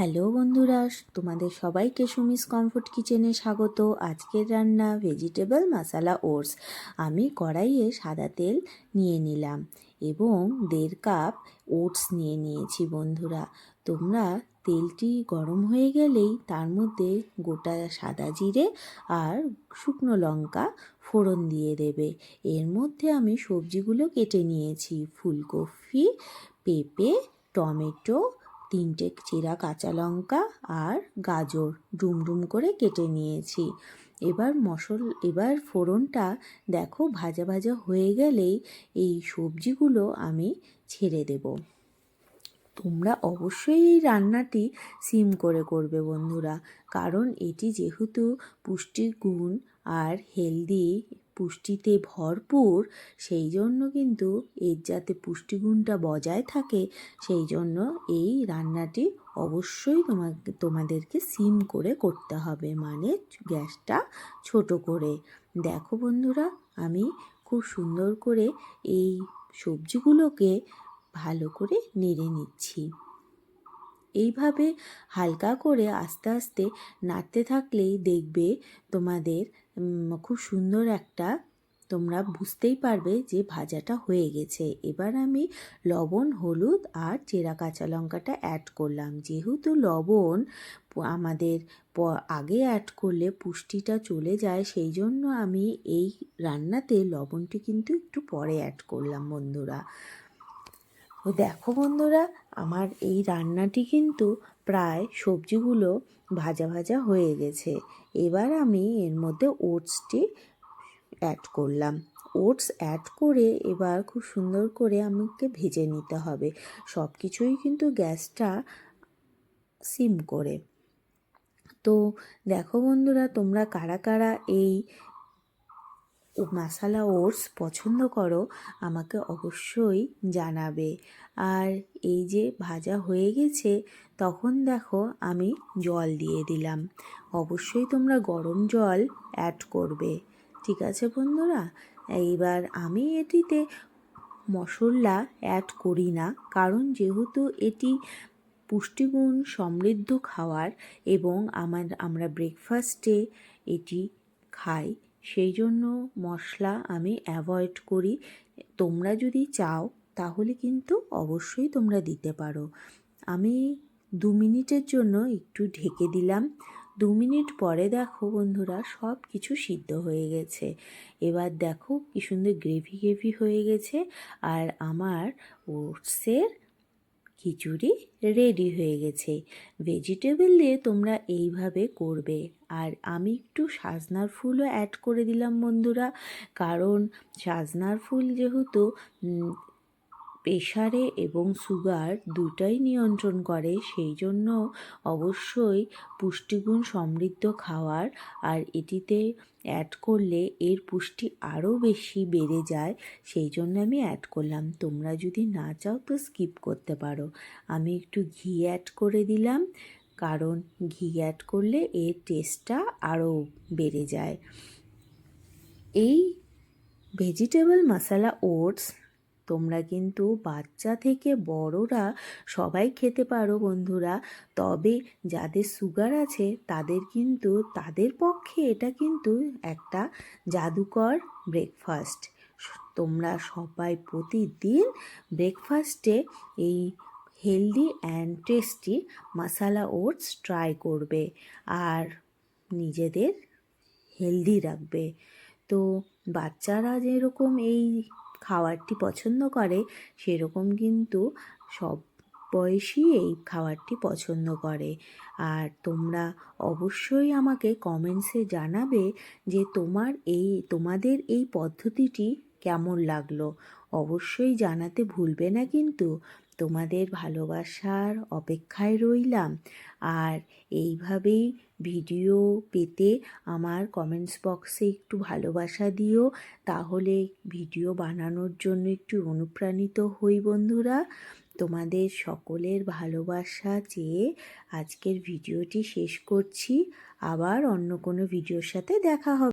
Hello বন্ধুরা, তোমাদের সবাইকে সুমিস কমফোর্ট কিচেনে স্বাগত। আজকের রান্না ভেজিটেবল মশালা ওটস। আমি কড়াইয়ে সাদা তেল নিয়ে নিলাম এবং দেড় কাপ ওটস নিয়ে নিয়েছি বন্ধুরা। তোমরা তেলটি গরম হয়ে গেলেই তার মধ্যে গোটা সাদা জিরে আর শুকনো লঙ্কা ফোড়ন দিয়ে দেবে। এর মধ্যে আমি সবজিগুলো কেটে নিয়েছি। ফুলকপি, পেঁপে, টমেটো তিনটে চিরা কাঁচা লঙ্কা আর গাজর ডুম ডুম করে কেটে নিয়েছি। এবার মশল, এবার ফোড়নটা দেখো ভাজা ভাজা হয়ে গেলেই এই সবজিগুলো আমি ছেড়ে দেব। তোমরা অবশ্যই এই রান্নাটি সিম করে করবে বন্ধুরা, কারণ এটি যেহেতু পুষ্টিগুণ আর হেলদি পুষ্টিতে ভরপুর, সেই জন্য কিন্তু এর যাতে পুষ্টিগুণটা বজায় থাকে, সেই জন্য এই রান্নাটি অবশ্যই তোমাকে, তোমাদেরকে সিম করে করতে হবে। মানে গ্যাসটা ছোট করে। দেখো বন্ধুরা, আমি খুব সুন্দর করে এই সবজিগুলোকে ভালো করে নেড়ে নিচ্ছি। এইভাবে হালকা করে আস্তে আস্তে নাড়তে থাকলেই দেখবে তোমাদের খুব সুন্দর একটা, তোমরা বুঝতেই পারবে যে ভাজাটা হয়ে গেছে। এবার আমি লবণ, হলুদ আর চেরা কাঁচা লঙ্কাটা অ্যাড করলাম। যেহেতু লবণ আমাদের আগে অ্যাড করলে পুষ্টিটা চলে যায়, সেই জন্য আমি এই রান্নাতে লবণটি কিন্তু একটু পরে অ্যাড করলাম, বন্ধুরা। দেখো বন্ধুরা, আমার এই রান্নাটি কিন্তু প্রায় সবজিগুলো ভাজা ভাজা হয়ে গেছে। এবার আমি এর মধ্যে ওটসটি অ্যাড করলাম। ওটস অ্যাড করে এবার খুব সুন্দর করে আমাকে ভেজে নিতে হবে। সব কিছুই কিন্তু গ্যাসটা সিম করে। তো দেখো বন্ধুরা, তোমরা কারা কারা এই মশালা ওটস পছন্দ করো, আমাকে অবশ্যই জানাবে। আর এই যে ভাজা হয়ে গেছে, তখন দেখো আমি জল দিয়ে দিলাম। অবশ্যই তোমরা গরম জল অ্যাড করবে। ঠিক আছে বন্ধুরা? এইবার আমি এটিতে মশলা অ্যাড করি না, কারণ যেহেতু এটি পুষ্টিগুণ সমৃদ্ধ খাওয়ার এবং আমার, আমরা ব্রেকফাস্টে এটি খাই সেই জন্য মশলা আমি অ্যাভয়েড করি। তোমরা যদি চাও, তাহলে কিন্তু অবশ্যই তোমরা দিতে পারো। আমি দু মিনিটের জন্য একটু ঢেকে দিলাম। দু মিনিট পরে দেখো বন্ধুরা সব কিছু সিদ্ধ হয়ে গেছে। এবার দেখো কি সুন্দর গ্রেভি গ্রেভি হয়ে গেছে। আর আমার ওটসের খিচুড়ি রেডি হয়ে গেছে। ভেজিটেবল দিয়ে তোমরা এইভাবে করবে। আর আমি একটু সাজনার ফুলও অ্যাড করে দিলাম বন্ধুরা। কারণ সাজনার ফুল যেহেতু প্রেশারে এবং সুগার দুটাই নিয়ন্ত্রণ করে, সেই জন্য অবশ্যই পুষ্টিগুণ সমৃদ্ধ খাওয়ার আর এটিতে অ্যাড করলে এর পুষ্টি আরও বেশি বেড়ে যায়, সেই জন্য আমি অ্যাড করলাম। তোমরা যদি না চাও তো স্কিপ করতে পারো। আমি একটু ঘি অ্যাড করে দিলাম, কারণ ঘি অ্যাড করলে এর টেস্টটা আরও বেড়ে যায়। এই ভেজিটেবল মশালা ওটস তোমরা কিন্তু বাচ্চা থেকে বড়রা সবাই খেতে পারো বন্ধুরা। তবে যাদের সুগার আছে, তাদের কিন্তু, তাদের পক্ষে এটা কিন্তু একটা জাদুকর ব্রেকফাস্ট তোমরা সবাই প্রতিদিন ব্রেকফাস্টে এই healthy and tasty masala oats try করবে। আর নিজেদের হেলদি রাখবে। তো বাচ্চারা যেরকম এই খাবারটি পছন্দ করে, সেরকম কিন্তু সব বয়সী এই খাবারটি পছন্দ করে। আর তোমরা অবশ্যই আমাকে কমেন্টসে জানাবে যে তোমার এই, তোমাদের এই পদ্ধতিটি কেমন লাগল। অবশ্যই জানাতে ভুলবে না কিন্তু। তোমাদের ভালোবাসার অপেক্ষায় রইলাম। আর এইভাবেই ভিডিও পেতে আমার কমেন্টস বক্সে একটু ভালোবাসা দিও। তাহলে ভিডিও বানানোর জন্য একটু অনুপ্রাণিত হই বন্ধুরা। তোমাদের সকলের ভালোবাসা চেয়ে আজকের ভিডিওটি শেষ করছি। আবার অন্য কোনো ভিডিওর সাথে দেখা হবে।